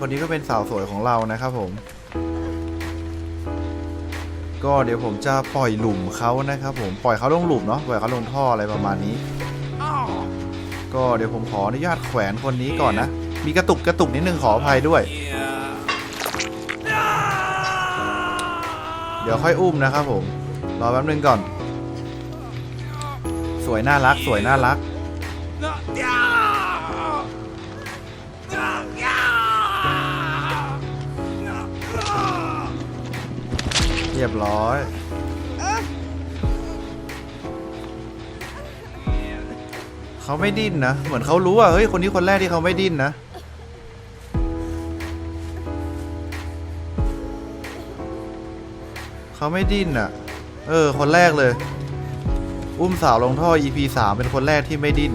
คนนี้ก็เป็นสาวสวยของเรานะครับผม ก็เดี๋ยวผมจะปล่อยหลุมเขานะครับผม ปล่อยเขาลงหลุมเนาะ ปล่อยเขาลงท่ออะไรประมาณนี้ ก็เดี๋ยวผมขออนุญาตแขวนคนนี้ก่อนนะ มีกระตุกกระตุกนิดนึงขออภัยด้วย เดี๋ยวค่อยอุ้มนะครับผม รอแป๊บนึงก่อน สวยน่ารัก สวยน่ารัก เรียบร้อย เขาไม่ดิ้นนะ เหมือนเขารู้ว่า เฮ้ย คนนี้คนแรกที่เขาไม่ดิ้นนะ เขาไม่ดิ้นอะ เออ คนแรกเลย อุ้มสาวลงท่อ EP 3เป็นคนแรกที่ไม่ดิ้น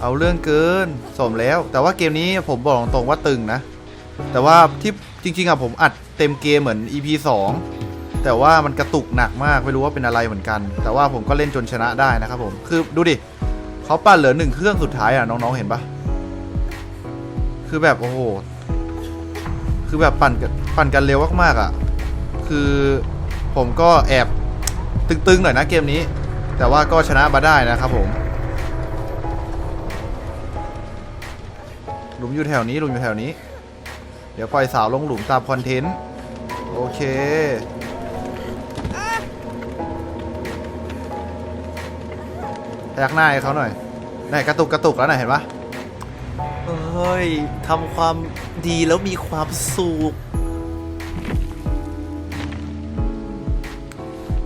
เอาเรื่องเกิน สมแล้ว แต่ว่าเกมนี้ผมบอกตรงๆว่าตึงนะ แต่ว่าที่จริงๆอะผมอัดเต็มเกมเหมือน EP 2 แต่ว่ามันกระตุกหนักมากไม่รู้ว่าเป็นอะไรเหมือนกัน แต่ว่าผมก็เล่นจนชนะได้นะครับผมคือดูดิเขาปั่นเหลือหนึ่งเครื่องสุดท้ายอะน้องๆเห็นปะคือแบบโอ้โหคือแบบปั่นกันปั่นกันเร็วมากๆอะคือผมก็แอบตึงๆหน่อยนะเกมนี้ แต่ว่าก็ชนะมาได้นะครับผมหลุมอยู่แถวนี้หลุมอยู่แถวนี้ เดี๋ยวปล่อยสาวลงหลุมตามคอนเทนต์ โอเค พยักหน้าให้เขาหน่อยไหนกระตุกกระตุกแล้วไหนะเห็นปะเฮ้ยทำความดีแล้วมีความสุข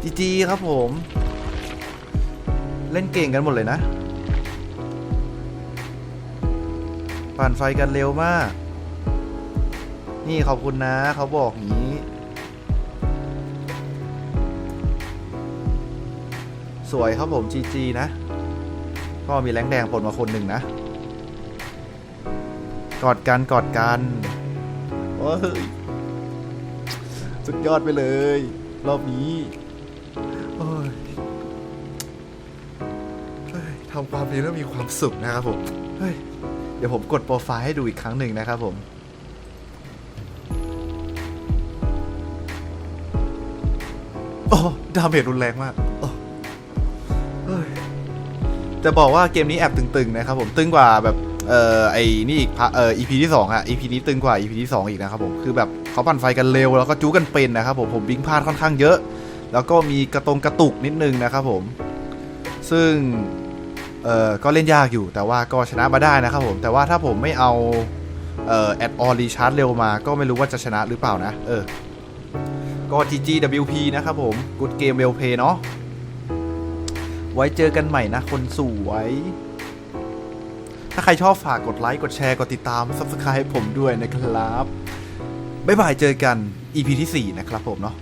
จีจีครับผม เล่นเก่งกันหมดเลยนะ ปั่นไฟกันเร็วมาก นี่ขอบคุณนะเขาบอกงี้ สวยครับผมจีจีนะ ก็มีแรงแดงปนมาคนหนึ่งนะ กอดกันกอดกันโอ้ยสุดยอดไปเลย รอบนี้โอ้ยเฮ้ยทำความดีแล้วมีความสุขนะครับผม เฮ้ย เดี๋ยวผมกดโปรไฟล์ให้ดูอีกครั้งหนึ่งนะครับผม โอ้ดาเมจรุนแรงมากโอ้เฮ้ยจะบอกว่าเกมนี้แอบตึงๆนะครับผมตึงกว่าแบบเอ่อไอ้นี่อีกพะเอ่อ EP ที่2อะ EP นี้ตึงกว่า EP ที่ 2 อีกนะครับผมคือแบบเขาปั่นไฟกันเร็วแล้วก็จู้กันเป็นนะครับผมผมวิ่งพลาดค่อนข้างเยอะ แล้วก็มีกระตรงกระตุกนิดนึงนะครับผม ซึ่งเอ่อก็เล่นยากอยู่แต่ว่าก็ชนะมาได้นะครับผมแต่ว่าถ้าผมไม่เอาเอ่อแอดออรีชาร์จเร็วมาก็ไม่รู้ว่าจะชนะหรือเปล่านะเออ ก็ GGWP นะครับผม Good Game Well Play เนาะไว้เจอกันใหม่นะคนสวย ถ้าใครชอบฝากกดไลค์ กดแชร์ กดติดตาม Subscribe ให้ผมด้วยนะครับ บ๊ายบายเจอกัน EP ที่ 4 นะครับผมเนาะ